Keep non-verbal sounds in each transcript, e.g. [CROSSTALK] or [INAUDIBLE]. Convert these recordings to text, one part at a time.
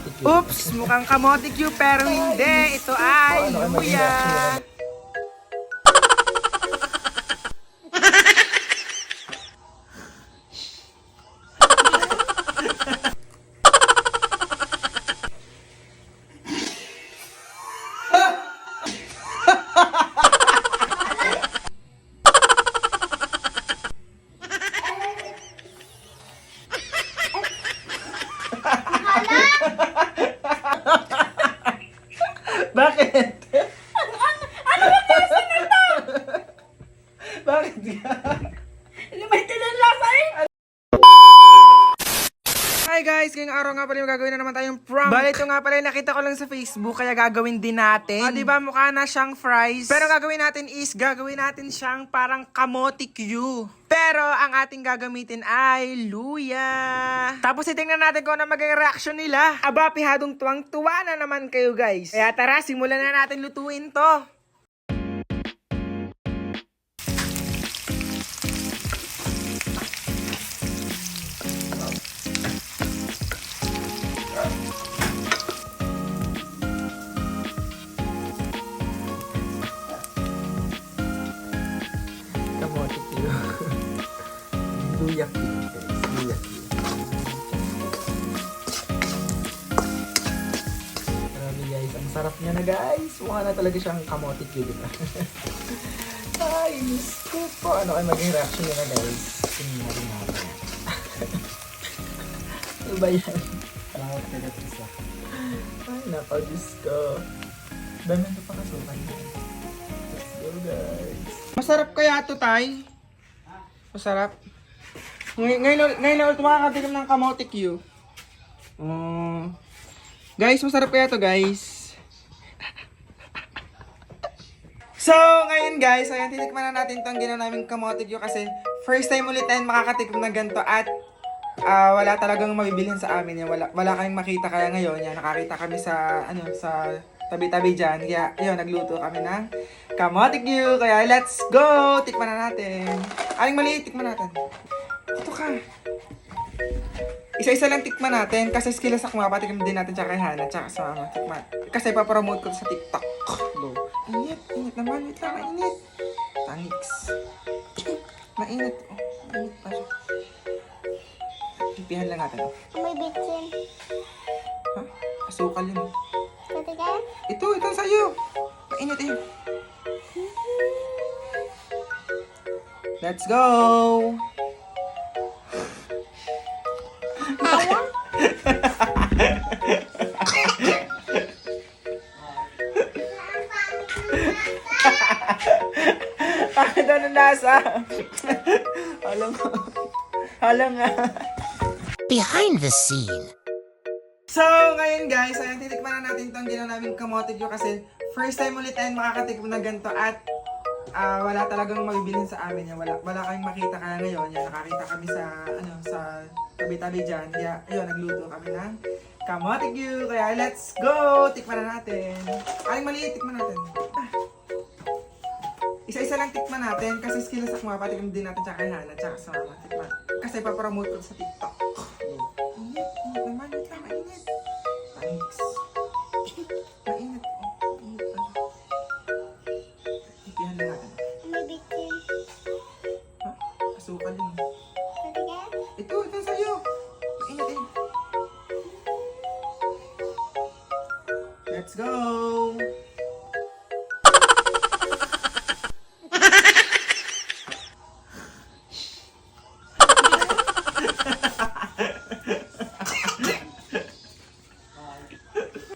kamote cube. Oops! Mukhang kamote cube pero hindi. Ito ay luya. [LAUGHS] Bakit ka? Hi guys! Ngayong araw nga pala yung gagawin na naman tayong prank. Bale, ito nga pala yung nakita ko lang sa Facebook, kaya gagawin din natin. Ah, di ba mukha na siyang fries? Pero gagawin natin is, gagawin natin siyang parang kamote Q. Pero ang ating gagamitin ay luya. Tapos itingnan natin kung ano maging reaction nila. Aba, pihadong tuwang-tuwa na naman kayo guys. Kaya tara, simulan na natin lutuin to. Na guys. Mukha na talaga siyang kamote cube na. [LAUGHS] Ay, ko po. Ano kayo maging reaction nila guys? Tingnan natin natin. [LAUGHS] ano ba yan? Salamat ka na isa. Ay, Diyos ko. Dami na pa kasukan. Let's go guys. Masarap kaya to, Tay? Masarap. Ngay ngayon, ngayon na ulit makakatikim ng kamote Q. Mm. guys, masarap kaya to, guys. So, ngayon guys, ayan, titikman na natin tong ginawa naming kamote Q kasi first time ulit tayo makakatikim ng ganito at ah, wala talagang mabibilhin sa amin yan. Wala, wala kayong makita kaya ngayon yan. Nakakita kami sa, ano, sa tabi-tabi dyan. Kaya, yun, nagluto kami ng kamote Q. Kaya, let's go! Tikman na natin. Aling maliit, tikman natin. Ito ka. Isa-isa lang tikman natin kasi skills ako nga, patikim din natin tsaka kay Hana, tsaka sa mama. Tikman. Kasi papromote ko sa TikTok. Go. Init, init naman. Wait lang, mainit. Thanks. Mainit. Oh, mainit pa siya. Pipihan lang natin. May bitchin. Ha? Asukal yun. oh. Pwede ka? Ito, ito sa'yo. Mainit eh. Let's go! Nasa? Alam mo. Alam nga. Behind the scene. So, ngayon guys, ayan, titikman na natin itong ginawa namin kamote Q kasi first time ulit tayo makakatikim ng ganito at ah, wala talagang mabibilhin sa amin yan. Wala, wala kayong makita kaya ngayon. Yan, nakakita kami sa, ano, sa tabi-tabi dyan. Kaya, ayun, nagluto kami ng kamote Q. Kaya, let's go! Tikman na natin. Aling maliit, tikman natin. Isa-isa lang tikman natin kasi skills ako mga patikim din natin tsaka Hana tsaka sa mama tikman. Kasi papromote ko sa TikTok. Init, init naman. Wait lang, mainit. Thanks.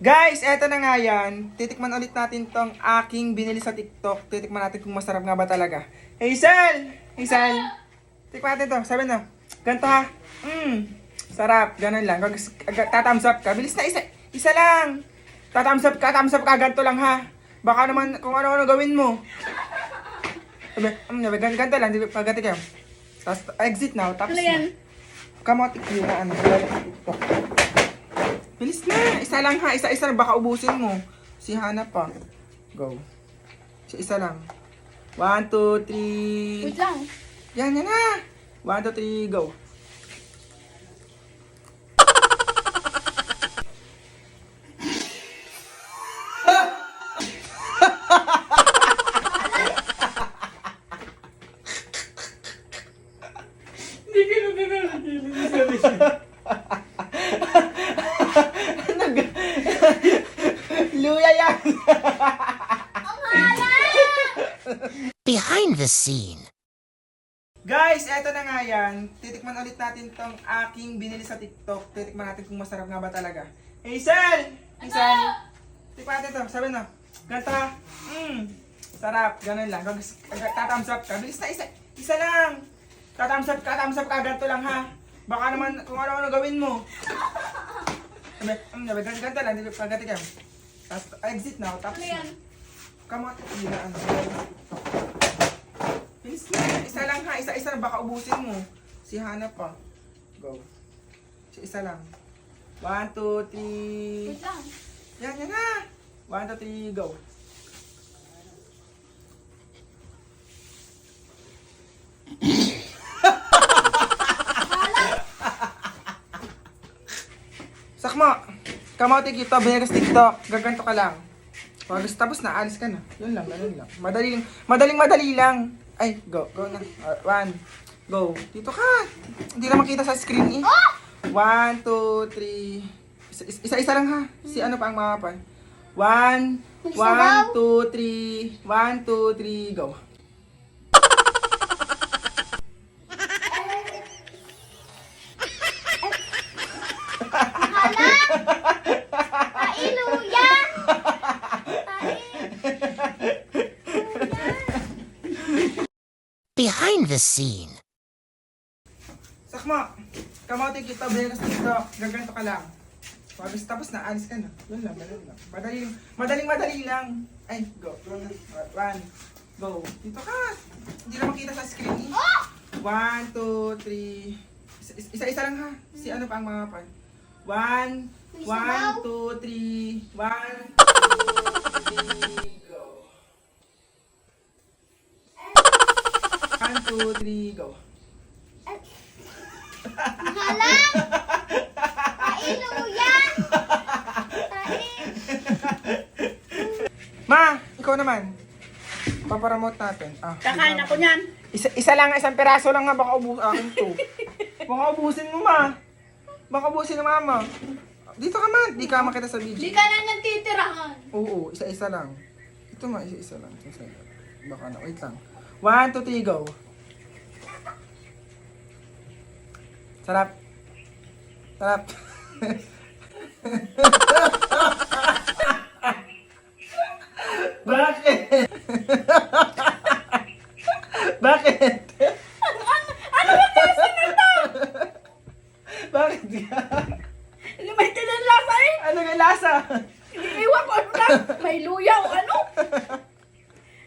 Guys, eto na nga yan. Titikman ulit natin tong aking binili sa TikTok. Titikman natin kung masarap nga ba talaga. Hazel! Hazel! Tikman natin to. Sabi na. Ganto ha. Mmm. Sarap. Ganun lang. Tatams up ka. Bilis na. Isa, isa lang. Tatams up ka. Tatams up ka. Ganto lang ha. Baka naman kung ano-ano gawin mo. Sabi, um, sabi, gan- ganito lang. Pagkati kayo. Tapos, exit now. Tapos na. Kamotik yun na ano. TikTok. Bilis na. Isa lang ha. Isa-isa lang. Baka ubusin mo. Si Hana pa. Go. Isa-isa lang. One, two, three. Wait lang. Yan, yan na. One, two, three, go. Behind the scene. Guys, eto na nga yan. Titikman ulit natin tong aking binili sa TikTok. Titikman natin kung masarap nga ba talaga. Hazel! Hazel! Tikman natin to. Sabi na. Ganto ha. Mmm. Sarap. Ganun lang. Tatams up ka. Bilis na isa. Isa lang. Tatams up ka. Tatams up ka. Ganto lang ha. Baka naman kung ano-ano gawin mo. [LAUGHS] Sabi, um, sabi, ganto, ganto lang. Pagkati ka. Tapos, exit na. Tapos, ano yan? Kamote. Hindi na. Ano. Bilis na. Isa lang ha. Isa-isa. Baka ubusin mo. Si Hana pa. Go. Isa, isa lang. One, two, three. Wait lang. Yan, yan na. One, two, three, go. Sakmo! Kamote kita, binegas TikTok. Gaganto ka lang. Pag tapos na, alis ka na. Yun lang, ganun lang. Madaling, madaling madali lang. Ay, go, go na. Uh, one, go. Dito ka. Hindi na makita sa screen eh. One, two, three. Isa- is- Isa-isa lang ha. Si ano pa ang mamapan. One, one, two, three. One, two, three, go. Behind the scene. Sakmo! Kamote kita, binegas TikTok. Gaganto ka lang. Pag tapos na, alis ka na. Yun lang, ganun lang. Madaling, madaling madali lang. Ay, go. One, go. Dito ka. Hindi na makita sa screen. eh. One, two, three. Isa- is- Isa-isa lang ha. Si ano pa ang mga pan. One, one, two, three. One, two, three, two, three, go. Kailuya! Kain! Ma, ikaw naman. Paparamot natin. Ah, Kakain ako niyan. Isa, isa lang, isang peraso lang nga baka ubus akin to. baka ubusin mo, ma. Baka ubusin ng mama. Dito ka man, di ka makita sa Di video. ka na niyang titirahan. Oo, isa-isa lang. Ito ma, isa-isa lang. Isa lang. Baka na, wait lang. One, two, three, go. Sarap. Sarap. [LAUGHS] Bakit? Bakit? Bakit ka? Hindi may tinanlasa eh. Ano nga lasa? Iniiwan ko ano lang. May luya o ano.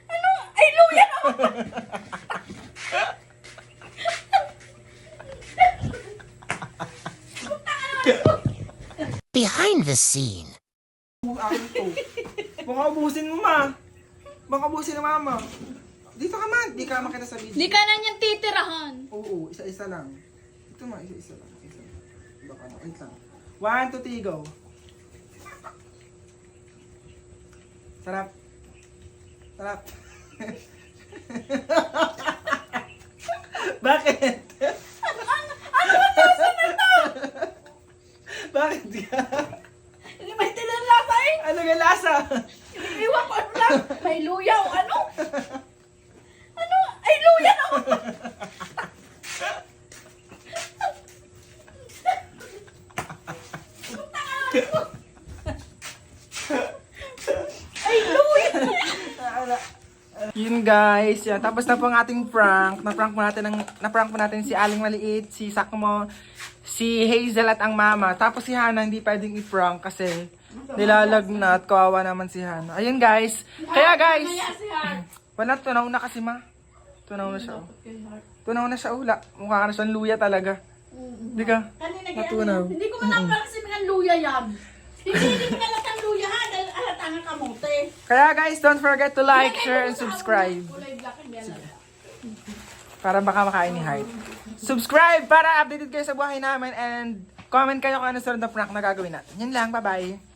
Ano? Ay, luya na. Behind the scene. Akin to. Baka ubusin mo, ma. Baka ubusin ng mama. Dito ka man, di ka makita sa video. Di ka na niyang titirahan. Oo, isa-isa lang. Ito ma, isa-isa lang. Isa lang. Baka na, wait lang. One, two, three, go. Sarap. Sarap. [LAUGHS] Bakit? Bakit ka? Hindi may tinanlasa eh. Ano nga lasa? Iniiwan ko lang. May luya o ano. Ano? Ay, luya na. Ay, luya na. Yun guys, yan. Tapos na po ang ating prank. Na-prank po natin, ang, na-prank po natin si Aling Maliit, si Sakmo, si Hazel at ang mama. Tapos si Hana hindi pwedeng i-prank kasi nilalagnat. Kawawa naman si Hana. Ayun guys. Kaya guys, wala tunaw na kasi ma. Tunaw na siya. oh. Tunaw na siya ula. Mukha na siyang luya talaga. Di ka? Kanina Natunaw. kaya hindi ko man napansin ng luya yan. Hindi hindi ko luya ha dahil alatang ang kamote. Kaya guys, don't forget to like, share, and subscribe. Yellow. Para baka makain ni Heart. Subscribe para updated kayo sa buhay namin and comment kayo kung ano sunod na prank na gagawin natin. Yan lang, bye-bye.